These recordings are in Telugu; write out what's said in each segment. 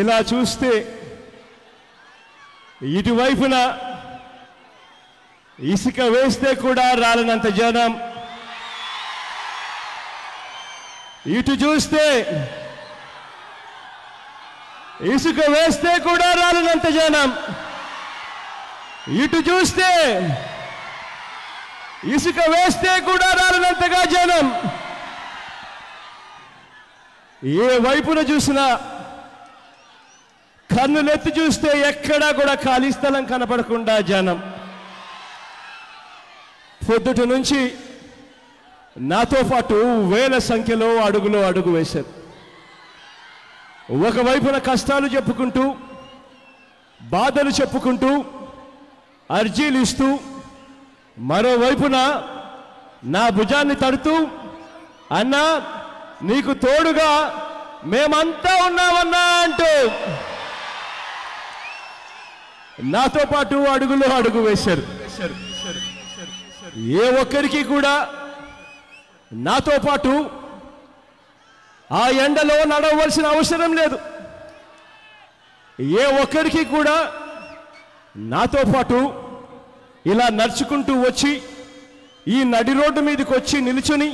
ఇలా చూస్తే ఇటువైపున ఇసుక వేస్తే కూడా రాలనంత జనం. ఇటు చూస్తే ఇసుక వేస్తే కూడా రాలనంత జనం. ఇటు చూస్తే ఇసుక వేస్తే కూడా రాలనంతగా జనం. ఏ వైపున చూసినా కన్నులెత్తి చూస్తే ఎక్కడా కూడా ఖాళీ స్థలం కనపడకుండా జనం. పొద్దుటి నుంచి నాతో పాటు వేల సంఖ్యలో అడుగులో అడుగు వేశారు. ఒకవైపున కష్టాలు చెప్పుకుంటూ బాధలు చెప్పుకుంటూ అర్జీలు ఇస్తూ మరోవైపున నా భుజాన్ని తడుతూ అన్నా నీకు తోడుగా మేమంతా ఉన్నామన్నా అంటూ నాతో పాటు అడుగులో అడుగు వేశారు. ఏ ఒక్కరికి కూడా నాతో పాటు ఆ ఎండలో నడవలసిన అవసరం లేదు. ఏ ఒక్కరికి కూడా నాతో పాటు ఇలా నడుచుకుంటూ వచ్చి ఈ నడి రోడ్డు మీదకి వచ్చి నిల్చుని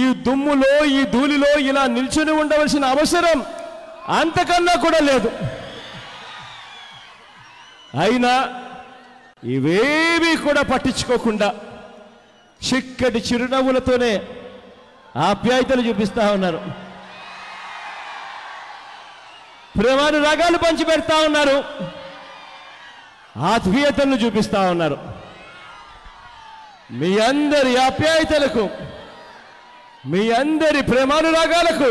ఈ దుమ్ములో ఈ ధూళిలో ఇలా నిల్చుని ఉండవలసిన అవసరం అంతకన్నా కూడా లేదు. అయినా ఇవేవీ కూడా పట్టించుకోకుండా చిక్కటి చిరునవ్వులతోనే ఆప్యాయతలు చూపిస్తా ఉన్నారు. ప్రేమాను రాగాలు పంచి పెడతా ఉన్నారు. ఆత్మీయతను చూపిస్తా ఉన్నారు. మీ అందరి ఆప్యాయతలకు మీ అందరి ప్రేమానురాగాలకు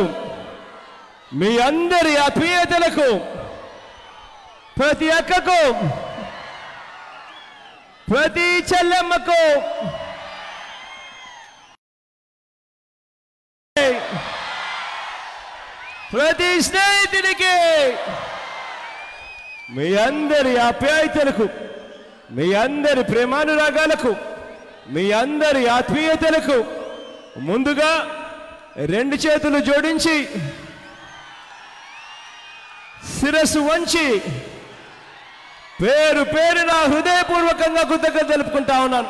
మీ అందరి ఆత్మీయతలకు ప్రతి అక్కకు ప్రతి చెల్లెమ్మకు ప్రతి స్నేహితుడికి మీ అందరి ఆప్యాయతలకు మీ అందరి ప్రేమానురాగాలకు మీ అందరి ఆత్మీయతలకు ముందుగా రెండు చేతులు జోడించి శిరస్సు వంచి పేరు పేరు నా హృదయపూర్వకంగా కృతజ్ఞత తెలుపుకుంటా ఉన్నాను.